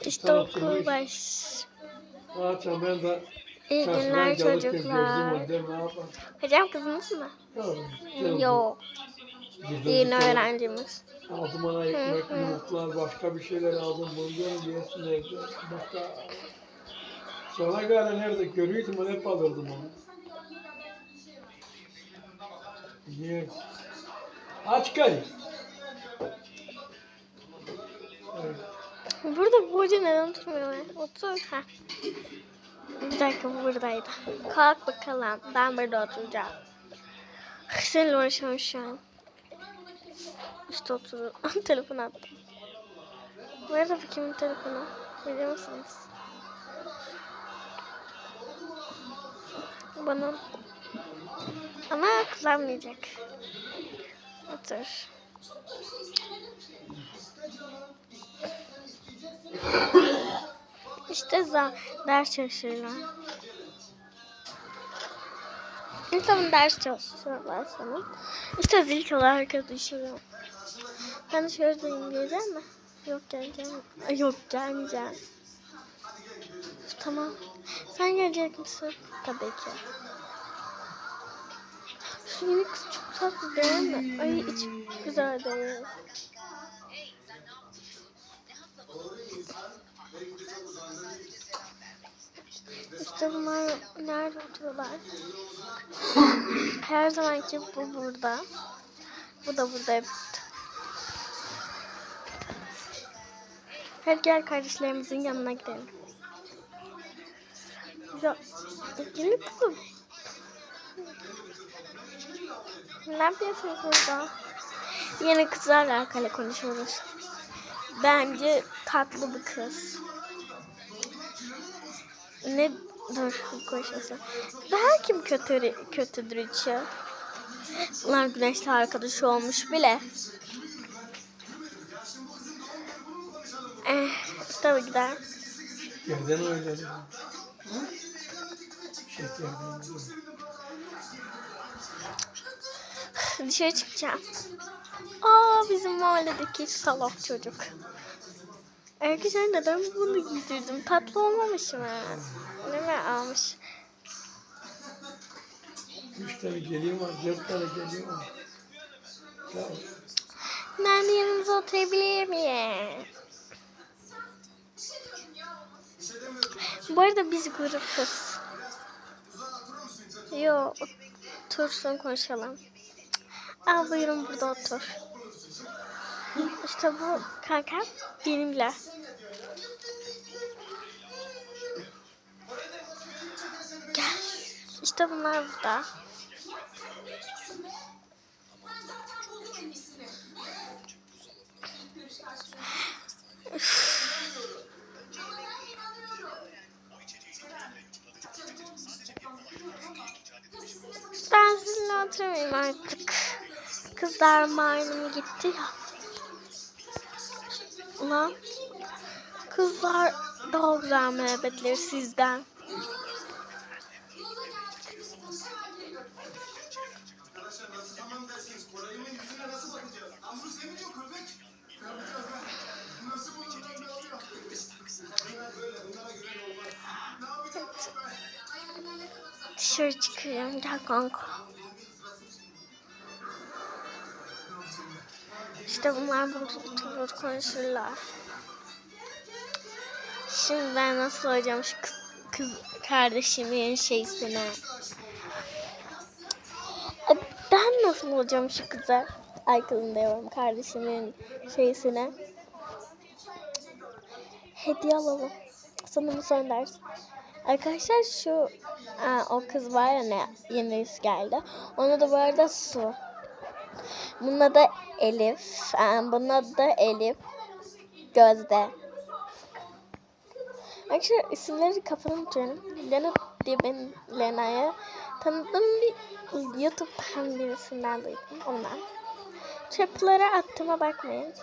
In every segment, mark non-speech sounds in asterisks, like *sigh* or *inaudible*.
İşte okul baş. Zaten ben de İyi günler çocuklar. Hocam kızınız mı? Yok. Yeni dükkana, öğrencimiz. Aldım ona ekmek, yumurtlar, başka bir şeyler aldım. Bunu görünce yesin evde. Başka... Sonra gari nerede görüyordum onu hep alırdım onu. Niye? Aç gari. Evet. Burada bu hoca neden oturmuyor? Otur. Ha. Bir dakika bu buradaydı. Kalk bakalım. Ben burada oturacağım. Seninle uğraşamam şu an. İşte otur. *laughs* Telefon attım. Nerede bu kimin telefonu? Biliyor musunuz? Bana ama kullanmayacak. Otur. İşte za ders çalışırlar. Zaman ders çalışıyorlar sanırım. İşte zil çalar arkadaşım. Ben şöyle diyeyim geleceğim mi? Yok geleceğim. Yok gelmeyeceğim. Tamam. Sen gelecek misin? Tabii ki. Şu yeni kız çok tatlı değil mi? Ay hiç güzel değil. İşte bunlar nerede oturuyorlar? Her zamanki bu burada. Bu da burada hep. Hadi gel kardeşlerimizin yanına gidelim. Ya, yeni kızım. Ne yapıyorsunuz burada? Yeni kızlarla alakalı konuşuyoruz. Bence tatlı bir kız. Ne dur konuşmasın. Daha kim kötü kötüdür ya? Bunlar güneşle arkadaş olmuş bile. Eh, tabii gider. Yerden. Şekerden oynadım. Dışarı çıkacağım. Aa bizim mahalledeki salak çocuk. Arkadaşlar neden bunu giydirdim? Tatlı olmamış mı? Değil mi? Almış. Üç tane geliyor var, dört tane geliyor var. Tamam. Ben de yanınıza oturabilir miyim? Bu arada biz grupuz. Yo, otursun konuşalım. Al buyurun burada otur. İşte bu kanka benimle. İşte bunlar burada. Ben sizinle oturmayayım artık. Kızlar malum gitti ya. Ulan kızlar daha güzel muhabbetleri sizden. Dışarı çıkıyorum. Gel kanka. İşte bunlar burada oturur konuşurlar. Şimdi ben nasıl olacağım şu kız, kız kardeşimin şeysine. Ben nasıl olacağım şu kıza? Ay kızım diyorum kardeşimin şeysine. Hediye alalım. Sana mı son ders? Arkadaşlar şu aa, o kız var ya ne yeni geldi. Ona da bu arada su. Bunun adı Elif. Aa, bunun adı da Elif. Gözde. Arkadaşlar isimleri kafanı unutuyorum. Lena diye ben Lena'ya tanıdığım bir YouTube'dan birisinden duydum ondan. Çöpleri attığıma bakmayın.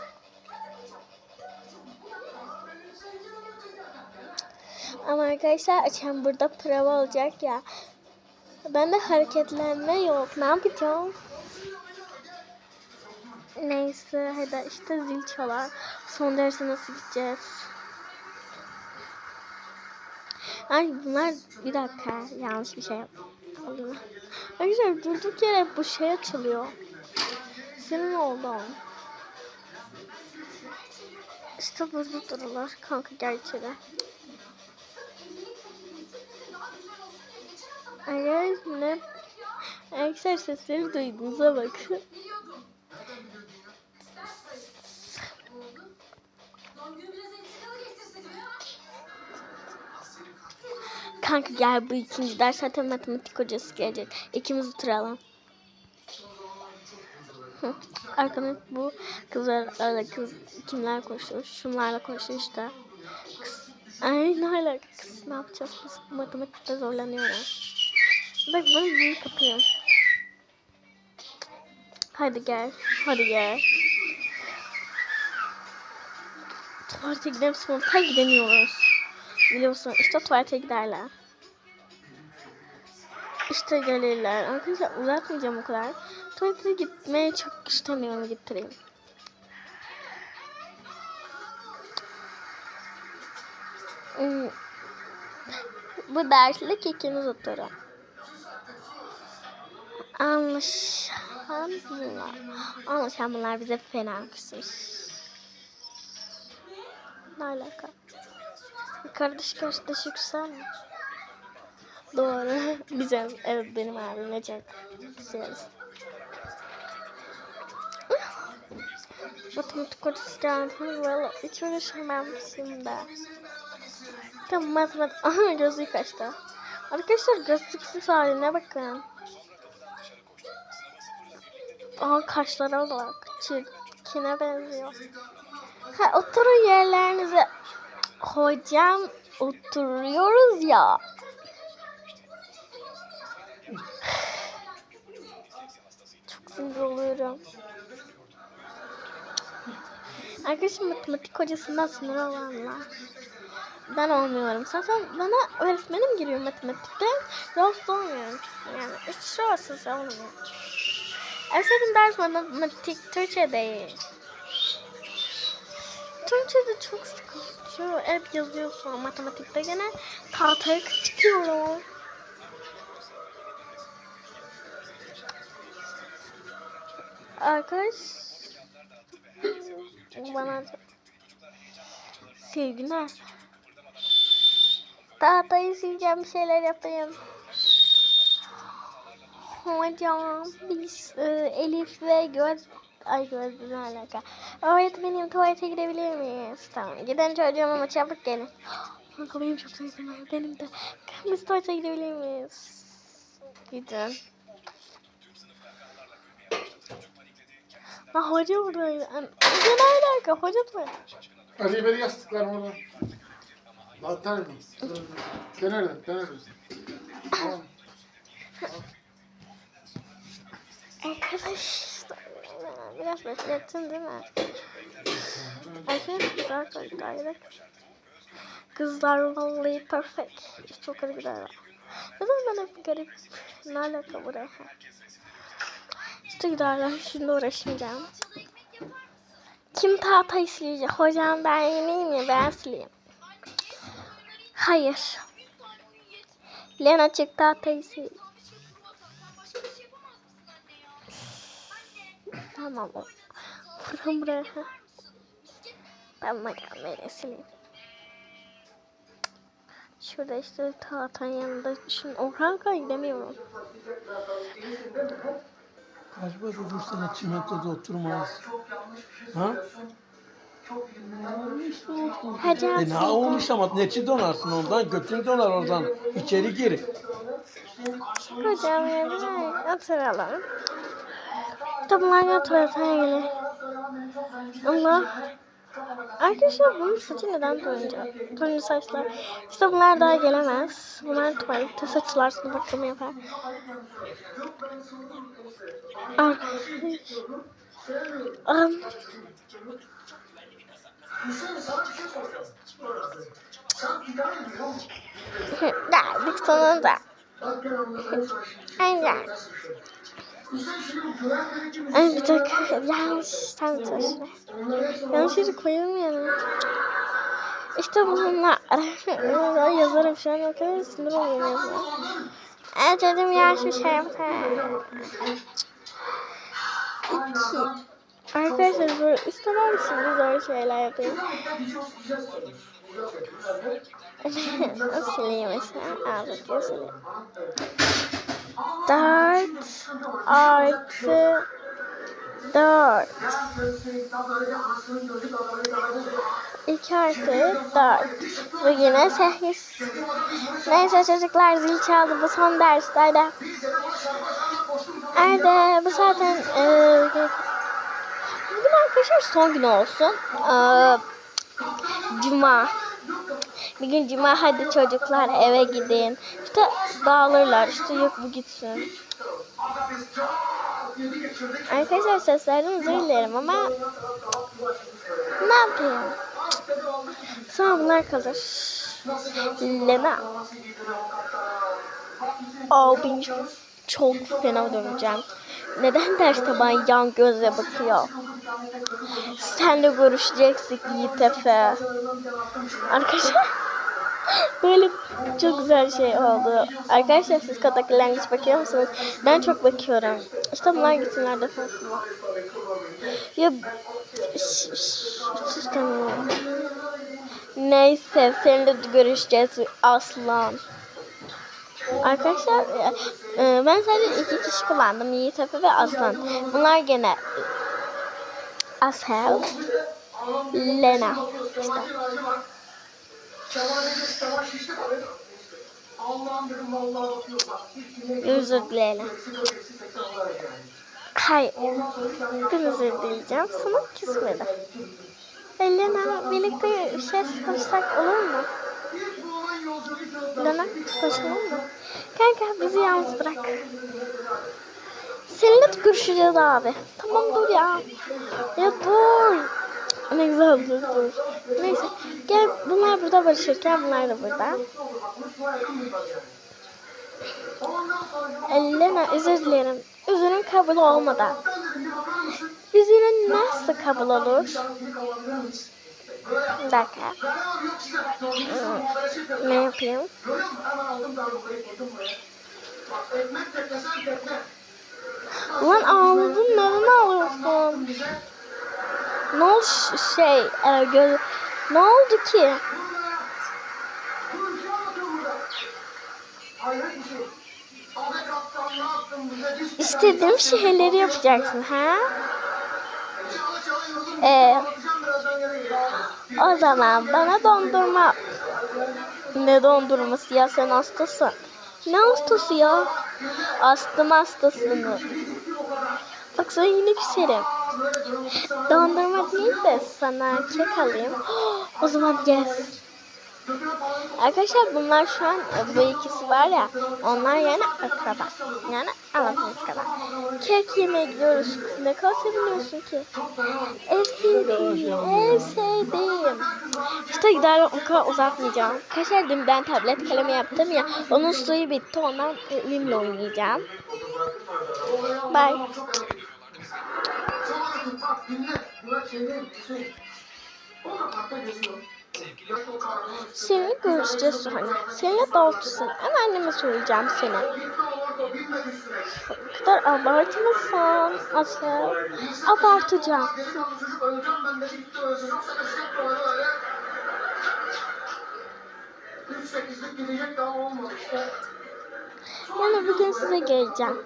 Ama arkadaşlar açan burada prova olacak ya. Ben de hareketlenme yok. Ne yapacağım? Neyse hadi işte zil çalar. Son derse nasıl gideceğiz? Ay bunlar bir dakika yanlış bir şey yaptım. Arkadaşlar durduk yere bu şey açılıyor. Senin oldu. İşte burada dururlar. Kanka gel içeri. Ne? Arkadaşlar sesleri duyduğunuza bakın. Kanka gel bu ikinci ders zaten matematik hocası gelecek. İkimiz oturalım. Hı. Arkadaş bu kızlar arada kız kimler koşuyor? Şunlarla koşuyor işte. Kız, ay ne alaka kız ne yapacağız biz matematikte zorlanıyoruz. Bak ben bunu kapıyorum. Hadi gel. Hadi gel. Tuvalete gidelim sınıfta gidemiyoruz. Biliyorsun işte tuvalete giderler. İşte gelirler. Arkadaşlar uzatmayacağım o kadar. Tuvalete gitmeye çok istemiyorum gittireyim. Hmm. Bu derslik ikiniz oturun. Anlaşan bunlar. Anlaşan bunlar bize fena kısmış. Ne alaka? Kardeş kardeş yüksel mi? Doğru. *laughs* Güzel. Evet benim abim Necek. Güzel. Matematik hocası geldi. Valla hiç uğraşamam şimdi. Tamam matematik. Aha gözlüğü kaçtı. Arkadaşlar gözlüksüz haline bakın. Aha kaşlara bak. Çirkine benziyor. Ha, oturun yerlerinize. Hocam oturuyoruz ya. Çok sinir oluyorum. Arkadaşım matematik hocasından sinir olanlar. Ben olmuyorum. Zaten bana öğretmenim giriyor matematikte. Rahatsız olmuyorum. Yani hiç rahatsız olmuyorum. En sevdiğim ders matematik Türkçe değil. Türkçe'de çok sıkıntı. Hep yazıyorsun matematikte gene tahtaya çıkıyorum. Arkadaş bana sevgiler. Tahtayı sileceğim şeyler yapayım. Hocam biz e, Elif ve Göz Ay gözlü ne alaka? Öğretmenim tuvalete gidebilir miyiz? Tamam. Giden çocuğum ama çabuk gelin. Kanka benim çok var. Benim de. Biz tuvalete gidebilir miyiz? Gidin. Ha hoca buradaydı. Hoca ne alaka? Hoca da. Ali beni yastıklar burada. Battaniye mi? Denerim, denerim. Tamam. Arkadaşlar. Biraz beklettin değil mi? Arkadaşlar güzel koyduk. Kızlar vallahi perfect. Çok garip gider. Neden ben hep garip? Ne alaka buraya? İşte giderler. Şimdi uğraşmayacağım. Kim tahtayı silecek? Hocam ben yeneyim mi? Ben sileyim. Hayır. Lena çık tahtayı sil. Tamam. Buradan buraya. Ben sileyim. Şurada işte tahtanın yanında. Şimdi Orhan gidemiyorum. Kaç para dursana çimentoda oturmaz. Ha? Hocam E ne olmuş ama neçi donarsın ondan? Götün donar oradan. İçeri gir. Hocam ya oturalım. Tamam tuvaletine gelin. Allah. Arkadaşlar bunun saçı neden turuncu? Turuncu saçlar. İşte bunlar daha gelemez. Bunlar tuvalette saçlarsın bakımı yapar. Arkadaş. Am. Geldik sonunda. Aynen. Ay bir dakika yanlış sen taşı. Yanlış yere koyalım yani. İşte. Ben yazarım şu an o kadar sinir oluyorum yazmaya. En sevdiğim yer şu şey İki. Arkadaşlar böyle istemem şimdi zor şeyler yapayım. Nasıl sileyim mesela? Aa bakıyor sileyim. Dört artı dört. 2 artı 4. Bu yine 8. Neyse çocuklar zil çaldı bu son derslerde. Nerede? Bu zaten e, bugün arkadaşlar son gün olsun. E, Cuma. Bir gün cuma hadi çocuklar eve gidin. İşte dağılırlar işte yok bu gitsin. Arkadaşlar seslerden özür dilerim ama ne yapayım? Sonra bunlar kalır. Lena. Abi çok fena döneceğim. Neden derste bana yan gözle bakıyor? Senle görüşeceksin Yiğit Efe. Arkadaşlar *laughs* böyle çok güzel şey oldu. Arkadaşlar siz Katakilengiç bakıyor musunuz? Ben çok bakıyorum. İşte bunlar gitsinler defansıma. Ya sistemim. Neyse seninle görüşeceğiz aslan. Arkadaşlar e, e, ben sadece iki kişi kullandım. Yiğit Efe ve Aslan. Bunlar gene Ashel, Lena. İşte. Özür dilerim. Hayır. Ben özür dileyeceğim. Sana küsmedi. Lena birlikte şey konuşsak olur mu? Lena konuşalım mı? Kanka bizi yalnız bırak. Seninle de görüşeceğiz abi. Tamam dur ya. Ya dur. Ne güzel dur dur. Neyse. Gel bunlar burada barışırken bunlar da burada. Elena özür dilerim. Üzülün kabul olmadan. Üzülün nasıl kabul olur? Bir dakika. Ne yapayım? Ulan ağladın neden ağlıyorsun? Ne oldu şey e, göz... Ne oldu ki? İstediğim şeyleri yapacaksın ha? Ee, o zaman bana dondurma. Ne dondurması ya sen hastasın. Ne hastası ya? Astım hastasını. Bak sana yine küserim. Dondurma değil de sana kek alayım. *gasps* o zaman gel. Arkadaşlar bunlar şu an bu ikisi var ya onlar yani akraba. Yani anladığınız kadar. Kek yemeye gidiyoruz. Ne kadar seviniyorsun ki? Ev sevdiğim, ev sevdiğim. İşte giderler o kadar uzatmayacağım. Arkadaşlar dün ben tablet kalemi yaptım ya. Onun suyu bitti. Ondan elimle oynayacağım. Bye. Seninle görüşeceğiz sonra. Seninle daltırsın. Ama anneme söyleyeceğim seni. Bu kadar abartmasan Asya. Abartacağım. Yani bugün size geleceğim.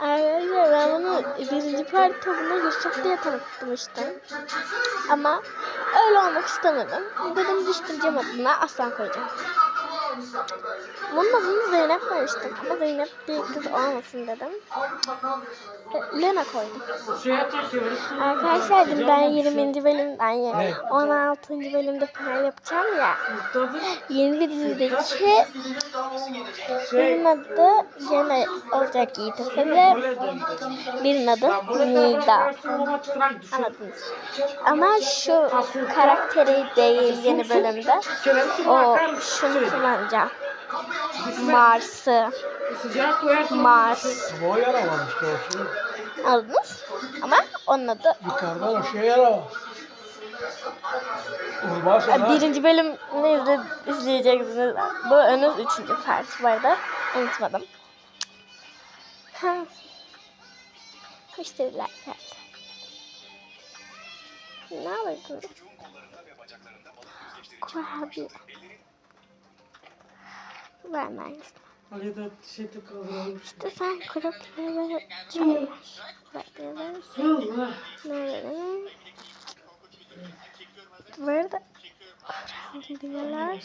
Arkadaşlar ben bunu birinci parti tadına Yusuf diye tanıtmıştım. Ama öyle olmak istemedim. Dedim düştüreceğim adına aslan koyacağım. Bunun adını Zeynep koymuştum. Ama Zeynep diye kız olmasın dedim. E, Lena koydum. Arkadaşlar dün ben 20. bölümden ya 16. bölümde final yapacağım ya. Yeni bir dizideki birinin adı gene olacak Efe ve birinin adı Nida. Anladınız. Ama şu karakteri değil yeni bölümde. O şunu kullanacağım. Mars'ı. Sıcak. Mars. O yara var işte o şey. Anladınız? Ama onun adı Yukarıdan o şey yara var. Ay, sonra Birinci bölüm ne izle, izleyeceksiniz. Bu önüz üçüncü part bu arada. Unutmadım. *laughs* Müşteriler geldi. Ne alırdınız? Kurabiye. Vermeyiz. Ali de şey de kaldıralım. İşte sen kurabiyeleri çay ver. Ne verelim? Burada kurabiyeler.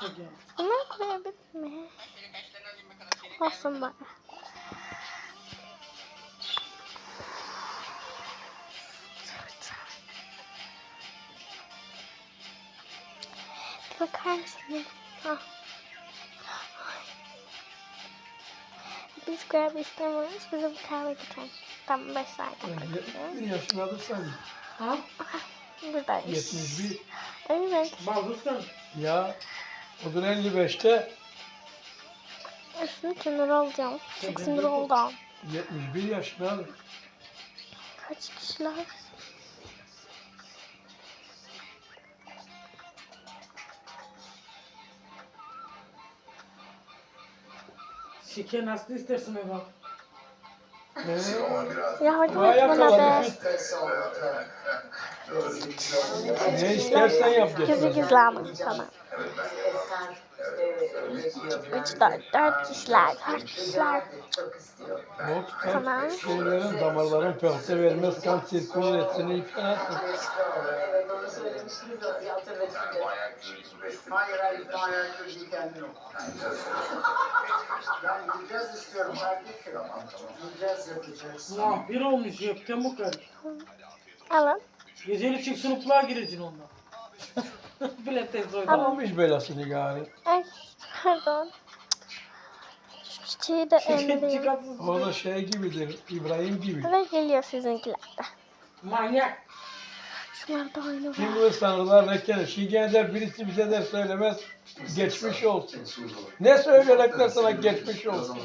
Çok ya. Bunları koyabilir mi? Olsun. Bir bakar mısın? Ah. Biz kurabiye istemiyoruz. Bize bir kahve getirin. Tamam 5 saat. bir yaşındadır sen. Ha? Buradayız. 71. Evet. Baldız'dan. Ya odun 55'te Üstünü sinir olacağım. Çok sinir oldum. 71 yaşındadır. Kaç kişiler? Şeker nasıl istersin Eva? Ee, Yardım et bana be. ne istersen yap gizli ama tamam. Üç, dört, dört kişiler, dört kişiler. Bok Tamam. şeylerin damarların pöhte vermez kan sirkül etsin iyi söylemiştiniz ya hatırladım. Hayır hayır kırıcı kendin oku. Ben güleceğiz istiyorum. Kardeşim. Tamam tamam. Güleceğiz yapacaksın. Ulan bir olmuş yapacağım bu kadar. Alın. Geceli çık sınıflığa gireceksin ondan. Pilates *laughs* oyna. Almış belasını gari. Ay pardon. Şu çiçeği de çıkarsın. O da şey gibidir, İbrahim gibi. Ve geliyor sizinkiler de. Manyak. Şunlar da oyunu Kim var. bu sanırlar rekkene? Şimdi der birisi bize de söylemez. Geçmiş olsun. Ne söyleyecekler sana geçmiş olsun.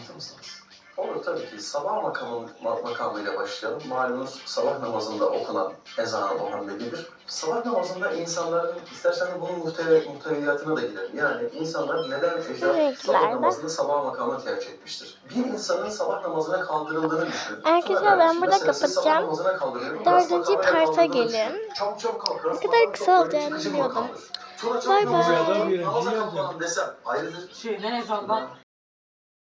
Olur tabii ki. Sabah makamı, ma- makamıyla başlayalım. Malumunuz sabah namazında okunan ezan-ı Muhammedidir. Sabah namazında insanların, istersen de bunun muhteve, muhteviyatına da gidelim. Yani insanlar neden ecdat Renklerden. sabah namazını sabah makamı tercih etmiştir? Bir insanın sabah namazına kaldırıldığını düşünün. Arkadaşlar, ben burada kapatacağım. Dördüncü makamına parta gelin. düşünün. Çabuk çabuk kalk. rast Ne kadar kısa çok olacağını. Sonra Bay bay. namaza kalkmadan desem ayrıdır. Şeyden ezandan